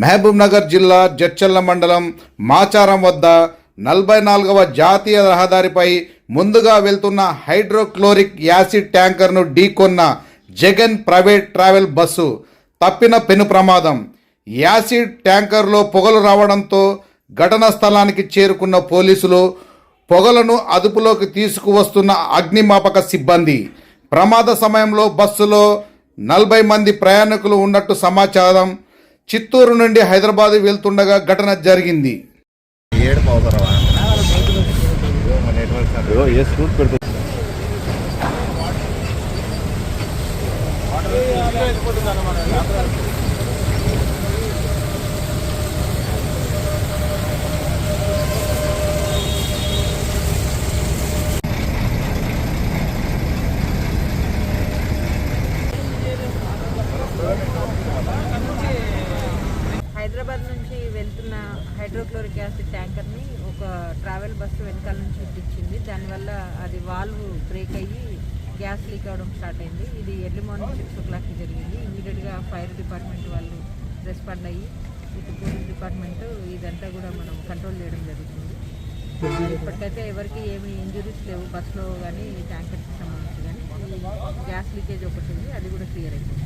మహబూబ్నగర్ జిల్లా జడ్చల్ల మండలం మాచారం వద్ద నలభై నాలుగవ జాతీయ రహదారిపై ముందుగా వెళ్తున్న హైడ్రోక్లోరిక్ యాసిడ్ ట్యాంకర్ను ఢీకొన్న జగన్ ప్రైవేట్ ట్రావెల్ బస్సు తప్పిన పెను ప్రమాదం. యాసిడ్ ట్యాంకర్లో పొగలు రావడంతో ఘటనా స్థలానికి చేరుకున్న పోలీసులు పొగలను అదుపులోకి తీసుకువస్తున్న అగ్నిమాపక సిబ్బంది. ప్రమాద సమయంలో బస్సులో నలభై మంది ప్రయాణికులు ఉన్నట్టు సమాచారం చిత్తూరు నుండి హైదరాబాద్ వెళ్తుండగా ఘటన జరిగింది. ఏ స్కూల్ పెడుతుంది హైదరాబాద్ నుంచి వెళ్తున్న హైడ్రోక్లోరిక్ యాసిడ్ ట్యాంకర్ని ఒక ట్రావెల్ బస్సు వెనకాల నుంచి ఇప్పించింది దానివల్ల అది వాల్వ్ బ్రేక్ అయ్యి గ్యాస్ లీక్ అవడం స్టార్ట్ అయింది. ఇది ఎర్లీ మార్నింగ్ సిక్స్ ఓ క్లాక్కి జరిగింది. ఇమీడియట్గా ఫైర్ డిపార్ట్మెంట్ వాళ్ళు రెస్పాండ్ అయ్యి విత్ పోలీస్ డిపార్ట్మెంట్ ఇదంతా కూడా మనం కంట్రోల్ చేయడం జరుగుతుంది. ఇప్పటికైతే ఎవరికి ఏమి ఇంజురీస్ లేవు బస్సులో కానీ ట్యాంకర్కి సంబంధించి కానీ గ్యాస్ లీకేజ్ ఒకటి ఉంది అది కూడా క్లియర్ అయిపోయింది.